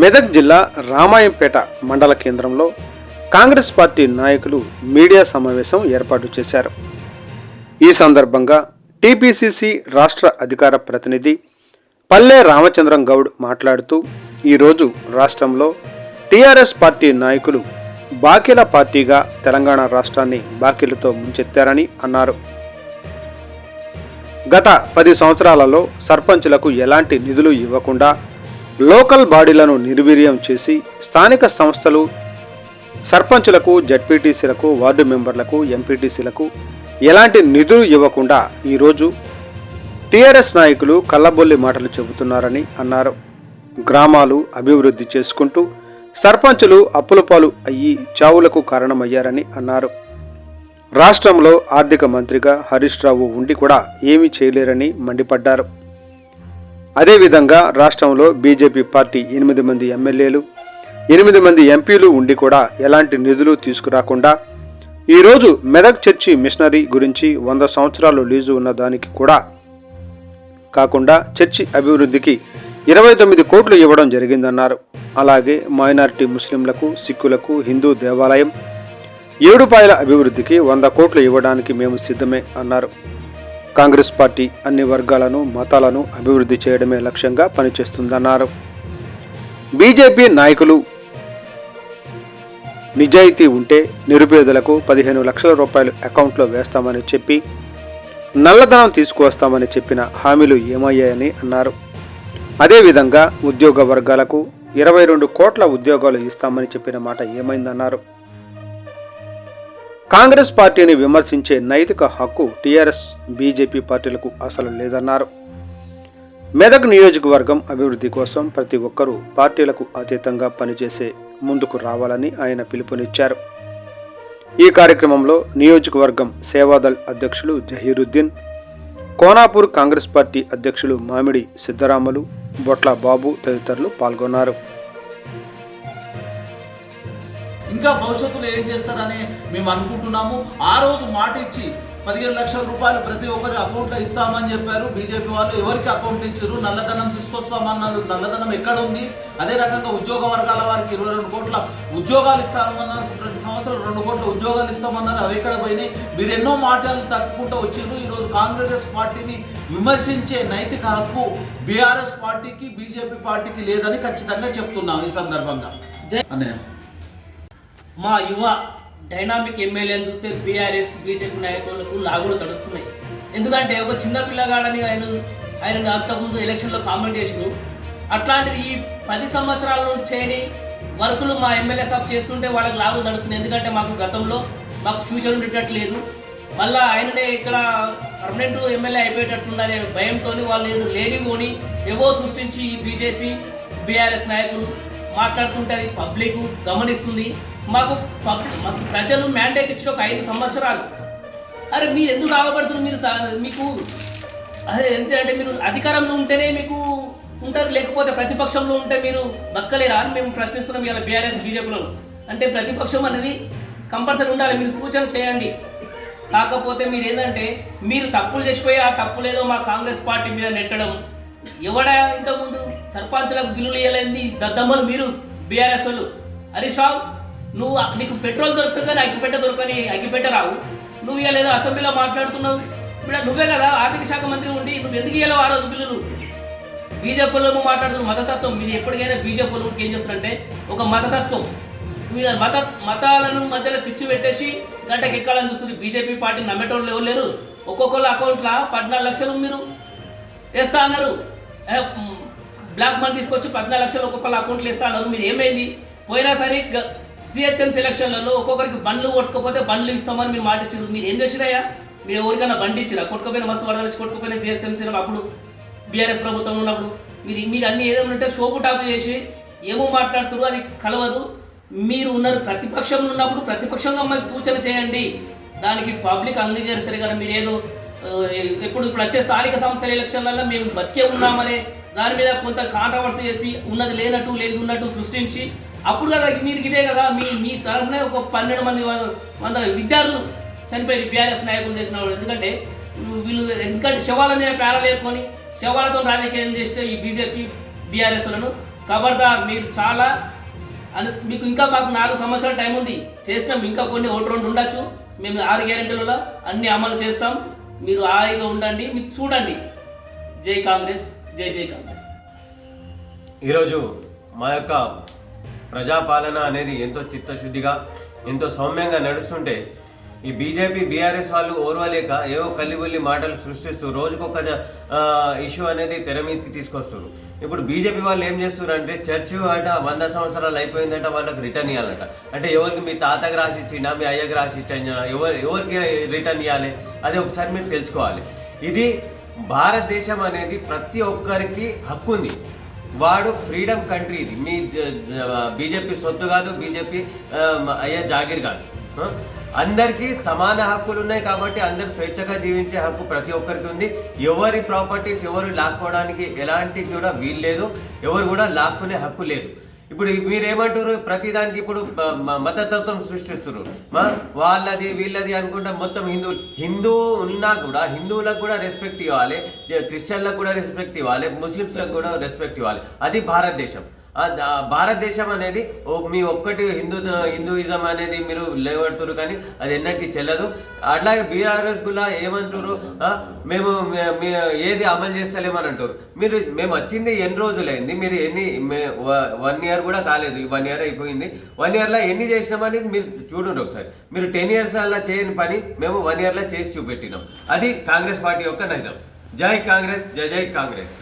మెదక్ జిల్లా రామాయంపేట మండల కేంద్రంలో కాంగ్రెస్ పార్టీ నాయకులు మీడియా సమావేశం ఏర్పాటు చేశారు. ఈ సందర్భంగా టీపీసీసీ రాష్ట్ర అధికార ప్రతినిధి పల్లె రామచంద్రం గౌడ్ మాట్లాడుతూ ఈరోజు రాష్ట్రంలో టీఆర్ఎస్ పార్టీ నాయకులు బాకీల పార్టీగా తెలంగాణ రాష్ట్రాన్ని బాకీలతో ముంచెత్తారని అన్నారు. గత పది సంవత్సరాలలో సర్పంచులకు ఎలాంటి నిధులు ఇవ్వకుండా లోకల్ బాడీలను నిర్వీర్యం చేసి స్థానిక సంస్థలు సర్పంచులకు జడ్పీటీసీలకు వార్డు మెంబర్లకు ఎంపీటీసీలకు ఎలాంటి నిధులు ఇవ్వకుండా ఈరోజు టీఆర్ఎస్ నాయకులు కల్లబొల్లి మాటలు చెబుతున్నారని అన్నారు. గ్రామాలు అభివృద్ధి చేసుకుంటూ సర్పంచులు అప్పుల పాలు అయ్యి చావులకు కారణమయ్యారని అన్నారు. రాష్ట్రంలో ఆర్థిక మంత్రిగా హరీష్ రావు ఉండి కూడా ఏమీ చేయలేరని మండిపడ్డారు. అదేవిధంగా రాష్ట్రంలో బీజేపీ పార్టీ ఎనిమిది మంది ఎమ్మెల్యేలు ఎనిమిది మంది ఎంపీలు ఉండి కూడా ఎలాంటి నిధులు తీసుకురాకుండా ఈరోజు మెదక్ చర్చి మిషనరీ గురించి వంద సంవత్సరాలు లీజు ఉన్న దానికి కూడా కాకుండా చర్చి అభివృద్ధికి ఇరవై తొమ్మిది కోట్లు ఇవ్వడం జరిగిందన్నారు. అలాగే మైనారిటీ ముస్లింలకు సిక్కులకు హిందూ దేవాలయం ఏడుపాయల అభివృద్ధికి వంద కోట్లు ఇవ్వడానికి మేము సిద్ధమే అన్నారు. కాంగ్రెస్ పార్టీ అన్ని వర్గాలను మతాలను అభివృద్ధి చేయడమే లక్ష్యంగా పనిచేస్తుందన్నారు. బీజేపీ నాయకులు నిజాయితీ ఉంటే నిరుపేదలకు పదిహేను లక్షల రూపాయలు అకౌంట్లో వేస్తామని చెప్పి నల్లధనం తీసుకువస్తామని చెప్పిన హామీలు ఏమయ్యాయని అన్నారు. అదేవిధంగా ఉద్యోగ వర్గాలకు ఇరవై రెండు కోట్ల ఉద్యోగాలు ఇస్తామని చెప్పిన మాట ఏమైందన్నారు. కాంగ్రెస్ పార్టీని విమర్శించే నైతిక హక్కు టీఆర్ఎస్ బీజేపీ పార్టీలకు అసలు లేదన్నారు. మెదక్ నియోజకవర్గం అభివృద్ధి కోసం ప్రతి ఒక్కరూ పార్టీలకు అతీతంగా పనిచేసే ముందుకు రావాలని ఆయన పిలుపునిచ్చారు. ఈ కార్యక్రమంలో నియోజకవర్గం సేవాదళ్ అధ్యక్షులు జహీరుద్దీన్ కోనాపూర్ కాంగ్రెస్ పార్టీ అధ్యక్షులు మామిడి సిద్ధరాములు బొట్ల బాబు తదితరులు పాల్గొన్నారు. ఇంకా భవిష్యత్తులో ఏం చేస్తారని మేము అనుకుంటున్నాము. ఆ రోజు మాట ఇచ్చి పదిహేను లక్షల రూపాయలు ప్రతి ఒక్కరి అకౌంట్లో ఇస్తామని చెప్పారు. బీజేపీ వాళ్ళు ఎవరికి అకౌంట్లు ఇచ్చారు నల్లధనం తీసుకొస్తామన్నారు. నల్లధనం ఎక్కడ ఉంది? అదే రకంగా ఉద్యోగ వర్గాల వారికి ఇరవై రెండు కోట్ల ఉద్యోగాలు ఇస్తామన్నారు. ప్రతి సంవత్సరం రెండు కోట్ల ఉద్యోగాలు ఇస్తామన్నారు. అవి ఎక్కడ పోయినాయి? మీరు ఎన్నో మాటలు తట్టుకుంటూ వచ్చిర్రు. ఈరోజు కాంగ్రెస్ పార్టీని విమర్శించే నైతిక హక్కు బీఆర్ఎస్ పార్టీకి బీజేపీ పార్టీకి లేదని ఖచ్చితంగా చెప్తున్నాం ఈ సందర్భంగా. అన్నయ్య. మా యువ డైనామిక్ ఎమ్మెల్యేని చూస్తే బీఆర్ఎస్ బీజేపీ నాయకులకు లాగులు తడుస్తున్నాయి. ఎందుకంటే ఒక చిన్న పిల్లగాడని ఆయన ఆయన అంతకుముందు ఎలక్షన్లో కామెంట్ చేసిండు. అట్లాంటిది ఈ పది సంవత్సరాల నుండి చేయని వర్కులు మా ఎమ్మెల్యే సబ్ చేస్తుంటే వాళ్ళకి లాగులు తడుస్తున్నాయి. ఎందుకంటే మాకు గతంలో మాకు ఫ్యూచర్ ఉండేటట్లేదు. మళ్ళీ ఆయననే ఇక్కడ పర్మనెంట్ ఎమ్మెల్యే అయిపోయేటట్టుందనే భయంతో వాళ్ళు ఏదో లేనిపోని ఏవో సృష్టించి ఈ బీజేపీ బీఆర్ఎస్ నాయకులు మాట్లాడుతుంటే అది పబ్లిక్ గమనిస్తుంది. మాకు మాకు ప్రజలు మ్యాండేట్ ఇచ్చి ఒక ఐదు సంవత్సరాలు. అరే మీరు ఎందుకు ఆగబడుతున్నారు మీరు మీకు అదే ఏంటంటే మీరు అధికారంలో ఉంటేనే మీకు ఉంటారు లేకపోతే ప్రతిపక్షంలో ఉంటే మీరు బతకలేరా అని మేము ప్రశ్నిస్తున్నాం ఇలా బీఆర్ఎస్ బీజేపీలో అంటే ప్రతిపక్షం అనేది కంపల్సరీ ఉండాలి మీరు సూచన చేయండి. కాకపోతే మీరు ఏంటంటే మీరు తప్పులు చేసిపోయి ఆ తప్పులేదో మా కాంగ్రెస్ పార్టీ మీద నెట్టడం. ఎవడా ఇంతకుముందు? సర్పంచులకు బిల్లులు ఇవ్వలేని దద్దమ్మలు మీరు బీఆర్ఎస్ వాళ్ళు. హరీష్ రావు నువ్వు నీకు పెట్రోల్ దొరుకుతుంది? కానీ అగ్గిపెట్ట దొరకని అగ్గిపెట్ట రావు. నువ్వు ఇవ్వలేదు అసెంబ్లీలో మాట్లాడుతున్నావు. ఇప్పుడు నువ్వే కదా ఆర్థిక శాఖ మంత్రి ఉండి నువ్వు ఎందుకు ఇవ్వలేవు ఆ రోజు బిల్లులు? బీజేపీలో మాట్లాడుతున్న మతతత్వం. మీరు ఎప్పటికైనా బీజేపీలో ఏం చేస్తారంటే ఒక మతతత్వం. మీరు మత మతాలను మధ్యలో చిచ్చు పెట్టేసి గంటకి ఎక్కాలని చూస్తుంది. బీజేపీ పార్టీ నమ్మేటోళ్ళు ఎవరు లేరు. ఒక్కొక్కళ్ళ అకౌంట్లో పద్నాలుగు లక్షలు మీరు వేస్తా అన్నారు. బ్లాక్ మనీ తీసుకొచ్చి పద్నాలుగు లక్షలు ఒక్కొక్కళ్ళ అకౌంట్లో వేస్తా అన్నారు. మీరు ఏమైంది? పోయినా సరే జిహెచ్ఎంసీ సెలక్షన్లలో ఒక్కొక్కరికి బండ్లు కొట్టుకోపోతే బండ్లు ఇస్తామని మీరు మాట ఇచ్చారు. మీరు ఏం చేసిరయ్యా? మీరు ఎవరికైనా బండి ఇచ్చిరా? కొట్టుకోపోయిన మస్తు వరదలు కొట్టుకోపోయిన జిహెచ్ఎం అప్పుడు బీఆర్ఎస్ ప్రభుత్వం ఉన్నప్పుడు మీరు మీరు అన్ని ఏదైనా ఉంటే షోపు టాప్ చేసి ఏమో మాట్లాడుతున్నారు అది కలవదు. మీరు ఉన్నారు ప్రతిపక్షంలో ఉన్నప్పుడు ప్రతిపక్షంగా మనకి సూచన చేయండి. దానికి పబ్లిక్ అంగీకరిస్తారు కదా మీరు ఏదో ఎప్పుడు ఇప్పుడు వచ్చే స్థానిక సంస్థల ఎలక్షన్లలో మేము బతికే ఉన్నామనే దాని మీద కొంత కాంట్రవర్సీ చేసి ఉన్నది లేనట్టు లేదు ఉన్నట్టు సృష్టించి అప్పుడు కదా మీరు ఇదే కదా మీ మీ తరఫునే ఒక పన్నెండు మంది వంద వందల విద్యార్థులు చనిపోయి బీఆర్ఎస్ నాయకులు చేసిన వాళ్ళు. ఎందుకంటే వీళ్ళు ఎందుకంటే శవాల మీద పేరలేరుకొని శవాలతో రాజకీయం చేస్తే ఈ బీజేపీ బీఆర్ఎస్లను ఖబర్దార్ మీరు చాలా అని మీకు ఇంకా మాకు నాలుగు సంవత్సరాల టైం ఉంది. చేసినాం ఇంకా కొన్ని ఒకటి రెండు ఉండొచ్చు. మేము ఆరు గ్యారెంటీలలో అన్ని అమలు చేస్తాం. మీరు హాయిగా ఉండండి మీరు చూడండి. జై కాంగ్రెస్ జై జై కాంగ్రెస్. ఈరోజు మా యొక్క ప్రజాపాలన అనేది ఎంతో చిత్తశుద్ధిగా ఎంతో సౌమ్యంగా నడుస్తుంటే ఈ బీజేపీ బీఆర్ఎస్ వాళ్ళు ఓర్వలేక ఏవో కల్లిబుల్లి మాటలు సృష్టిస్తూ రోజుకొక ఇష్యూ అనేది తెర మీదకి తీసుకొస్తారు ఇప్పుడు బీజేపీ వాళ్ళు ఏం చేస్తున్నారు అంటే చర్చి అట వంద సంవత్సరాలు అయిపోయిందట వాళ్ళకి రిటర్న్ ఇవ్వాలట అంటే ఎవరికి మీ తాతకి రాసి ఇచ్చిండా మీ అయ్యకి రాసి ఇచ్చిండా ఎవరు ఎవరికి రిటర్న్ ఇవ్వాలి అది ఒకసారి మీరు తెలుసుకోవాలి. ఇది భారతదేశం అనేది ప్రతి ఒక్కరికి హక్కు ఉంది వాడు ఫ్రీడమ్ కంట్రీ ఇది. మీ బీజేపీ సొత్తు కాదు బీజేపీ అయ్యే జాగిర్ కాదు. అందరికీ సమాన హక్కులు ఉన్నాయి కాబట్టి అందరు స్వేచ్ఛగా జీవించే హక్కు ప్రతి ఒక్కరికి ఉంది. ఎవరి ప్రాపర్టీస్ ఎవరు లాక్కోవడానికి ఎలాంటి కూడా వీలు లేదు ఎవరు కూడా లాక్కునే హక్కు లేదు. ఇప్పుడు మీరేమంటారు? ప్రతిదానికి ఇప్పుడు మ- మ- మతతత్వం సృష్టిస్తున్నారు మా వాళ్ళది వీళ్ళది అనుకుంటా మొత్తం హిందూ హిందూ ఉన్నా కూడా హిందువులకు కూడా రెస్పెక్ట్ ఇవ్వాలి క్రిస్టియన్లకు కూడా రెస్పెక్ట్ ఇవ్వాలి ముస్లిమ్స్లకు కూడా రెస్పెక్ట్ ఇవ్వాలి. అది భారతదేశం. భారతదేశం అనేది మీ ఒక్కటి హిందూ హిందూయిజం అనేది మీరు లేవడుతున్నారు కానీ అది ఎన్నటికీ చెల్లదు. అట్లాగే బీఆర్ఎస్ కూడా ఏమంటారు మేము ఏది అమలు చేస్తలేమని అంటారు మీరు మేము వచ్చింది ఎన్ని రోజులైంది? మీరు ఎన్ని వన్ ఇయర్ కూడా కాలేదు. వన్ ఇయర్ అయిపోయింది. వన్ ఇయర్లో ఎన్ని చేసినామని మీరు చూడండి ఒకసారి. మీరు టెన్ ఇయర్స్ అలా చేయని పని మేము వన్ ఇయర్లో చేసి చూపెట్టినాం. అది కాంగ్రెస్ పార్టీ యొక్క నిజం. జై కాంగ్రెస్ జై జై కాంగ్రెస్.